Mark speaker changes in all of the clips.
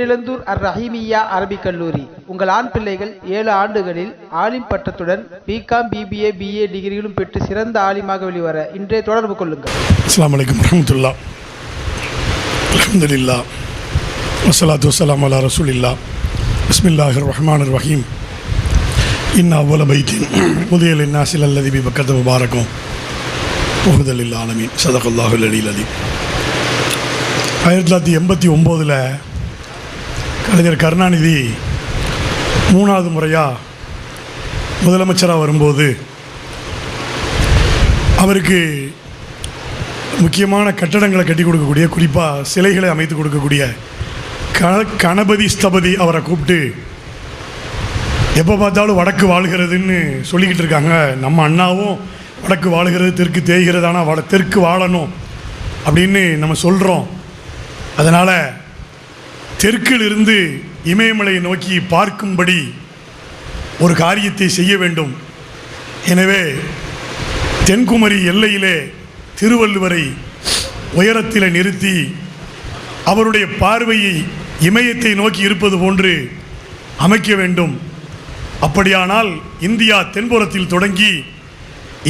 Speaker 1: பேரிழந்தூர் அர் ரஹீமியா அரபிக் கல்லூரி. உங்கள் ஆண் பிள்ளைகள் ஏழு ஆண்டுகளில் ஆலிம் பட்டத்துடன் பிகாம் பிபிஏ பிஏ டிகிரிகளும் பெற்று சிறந்த ஆலிமாக வெளிவர இன்றே தொடர்பு கொள்ளுங்கள்.
Speaker 2: அஸ்லாம் வலைக்கம் வரமத்துல்லா அலமதுல்லா வஸ்ஸலாத்து வசலாம் அலா ரசூலில்லா. பிஸ்மில்லாஹிர் ரஹ்மான் ரஹீம். இன்னா அவ்வள பைத்தின் முதியல் இன்னாசில் அல்லதி பி பக்கத்து முபாரக்கும். முகதலில் ஆலமீன். சதகுல்லாஹுல் அலில் அலி ஆயிரத்தி தொள்ளாயிரத்தி எண்பத்தி ஒம்போதில் கலைஞர் கருணாநிதி மூணாவது முறையாக முதலமைச்சராக வரும்போது அவருக்கு முக்கியமான கட்டடங்களை கட்டி கொடுக்கக்கூடிய குறிப்பாக சிலைகளை அமைத்து கொடுக்கக்கூடிய க கணபதி ஸ்தபதி அவரை கூப்பிட்டு எப்போ பார்த்தாலும் வடக்கு வாழ்கிறதுன்னு சொல்லிக்கிட்டு இருக்காங்க. நம்ம அண்ணாவும் வடக்கு வாழ்கிறது தெற்கு தேய்கிறது ஆனால் வட தெற்கு வாழணும் அப்படின்னு நம்ம சொல்கிறோம் அதனால் தெற்கில் இருந்து இமயமலையை நோக்கி பார்க்கும்படி ஒரு காரியத்தை செய்ய வேண்டும். எனவே தென்குமரி எல்லையிலே திருவள்ளுவரை உயரத்தில் நிறுத்தி அவருடைய பார்வையை இமயத்தை நோக்கி இருப்பது போன்று அமைக்க வேண்டும். அப்படியானால் இந்தியா தென்புறத்தில் தொடங்கி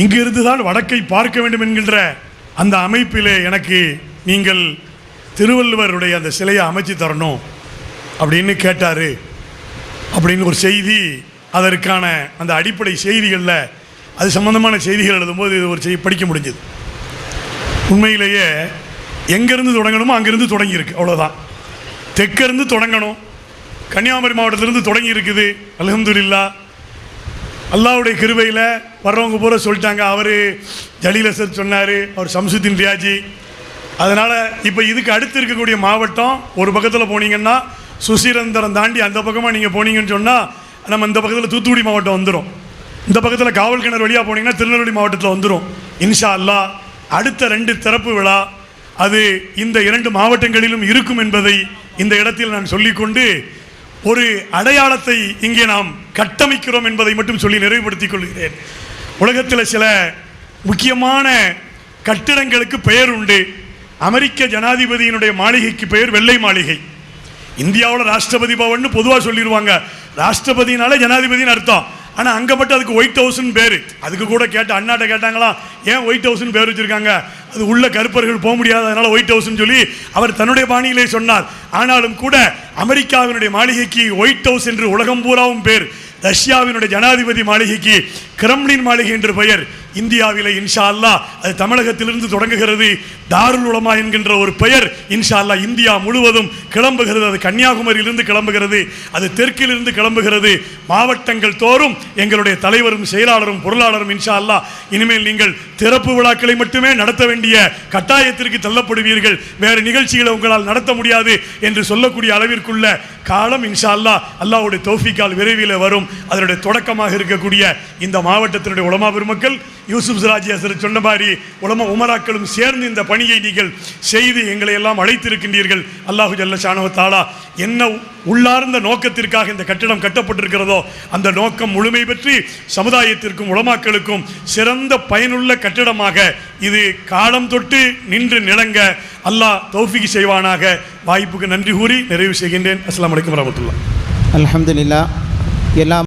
Speaker 2: இங்கிருந்து தான் வடக்கை பார்க்க வேண்டும் என்கின்ற அந்த அமைப்பிலே எனக்கு நீங்கள் திருவள்ளுவருடைய அந்த சிலையை அமைச்சு தரணும் அப்படின்னு கேட்டார். அப்படின்னு ஒரு செய்தி அதற்கான அந்த அடிப்படை செய்திகளில் அது சம்மந்தமான செய்திகள் எழுதும்போது இது ஒரு செய்தி படிக்க முடிஞ்சது. உண்மையிலேயே எங்கேருந்து தொடங்கணுமோ அங்கேருந்து தொடங்கியிருக்கு அவ்வளோதான் தெற்கிருந்து தொடங்கணும். கன்னியாகுமரி மாவட்டத்திலிருந்து தொடங்கி இருக்குது அல்ஹம்துலில்லா. அல்லாவுடைய கிருபையில் வர்றவங்க பூரா சொல்லிட்டாங்க. அவர் ஜலீலசர் சொன்னார் அவர் சம்சுத்தின் ரியாஜி அதனால் இப்போ இதுக்கு அடுத்து இருக்கக்கூடிய மாவட்டம் ஒரு பக்கத்தில் போனீங்கன்னா சுசீரந்தரம் தாண்டி அந்த பக்கமாக நீங்கள் போனீங்கன்னு சொன்னால் நம்ம இந்த பக்கத்தில் தூத்துக்குடி மாவட்டம் வந்துடும் இந்த பக்கத்தில் காவல் கிணறு வழியாக போனீங்கன்னா திருநெல்வேலி மாவட்டத்தில் வந்துடும் இன்ஷா அல்லாஹ் அடுத்த ரெண்டு திறப்பு விழா அது இந்த இரண்டு மாவட்டங்களிலும் இருக்கும் என்பதை இந்த இடத்தில் நான் சொல்லிக்கொண்டு ஒரு அடையாளத்தை இங்கே நாம் கட்டமைக்கிறோம் என்பதை மட்டும் சொல்லி நிறைவுபடுத்திக் கொள்கிறேன். உலகத்தில் சில முக்கியமான கட்டிடங்களுக்கு பெயர் உண்டு. அமெரிக்க ஜனாதிபதியினுடைய மாளிகைக்கு பெயர் வெள்ளை மாளிகை. இந்தியாவில் ராஷ்டிரபதி பவன் பொதுவாக சொல்லிடுவாங்க ராஷ்டிரபதினால ஜனாதிபதினு அர்த்தம். ஆனால் அங்கே மட்டும் அதுக்கு ஒயிட் ஹவுஸ்னு பேர். அதுக்கு கூட கேட்ட அண்ணாட்ட கேட்டாங்களா ஏன் ஒயிட் ஹவுஸ்னு பேர் வச்சுருக்காங்க? அது உள்ள கருப்பர்கள் போக முடியாது அதனால் ஒயிட் ஹவுஸ்னு சொல்லி அவர் தன்னுடைய பாணியிலே சொன்னார். ஆனாலும் கூட அமெரிக்காவினுடைய மாளிகைக்கு ஒயிட் ஹவுஸ் என்று உலகம் பூராவும் பேர். ரஷ்யாவினுடைய ஜனாதிபதி மாளிகைக்கு கிரம்லின் மாளிகை என்று பெயர். இந்தியாவிலே இன்ஷா அல்லாஹ் அது தமிழகத்திலிருந்து தொடங்குகிறது. தாருல் உலமா என்கின்ற ஒரு பெயர் இன்ஷா இந்தியா முழுவதும் கிளம்புகிறது. அது கன்னியாகுமரியிலிருந்து கிளம்புகிறது. அது தெற்கிலிருந்து கிளம்புகிறது. மாவட்டங்கள் தோறும் எங்களுடைய தலைவரும் செயலாளரும் பொருளாளரும் இன்ஷா அல்லாஹ் இனிமேல் நீங்கள் திறப்பு விழாக்களை மட்டுமே நடத்த வேண்டிய கட்டாயத்திற்கு தள்ளப்படுவீர்கள். வேறு நிகழ்ச்சிகளை உங்களால் நடத்த முடியாது என்று சொல்லக்கூடிய அளவிற்குள்ள காலம் இன்ஷா அல்லாஹ் அல்லாஹ்வுடைய தோஃபிக்கால் விரைவில் வரும். அதனுடைய தொடக்கமாக இருக்கக்கூடிய இந்த மாவட்டத்தினுடைய உலமா பெருமக்கள் யூசுப் சிராஜி அசர் சொன்ன மாதிரி உலமா உமராக்களும் சேர்ந்து இந்த பணியை நீங்கள் செய்து எங்களை எல்லாம் அழைத்திருக்கின்றீர்கள். அல்லாஹு ஜல்ல ஷானவ என்ன உள்ளார்ந்த நோக்கத்திற்காக இந்த கட்டிடம் கட்டப்பட்டிருக்கிறதோ அந்த நோக்கம் முழுமை பெற்று சமுதாயத்திற்கும் உளமாக்களுக்கும் சிறந்த பயனுள்ள கட்டிடமாக இது காலம் தொட்டு நின்று நிலங்க அல்லாஹ் தௌஃபிக் செய்வானாக வாய்ப்புக்கு நன்றி கூறி நிறைவு செய்கின்றேன் அஸ்லாம் வலைக்கம் வரமத்துல்லா
Speaker 1: அலமதுல்லா எல்லாம்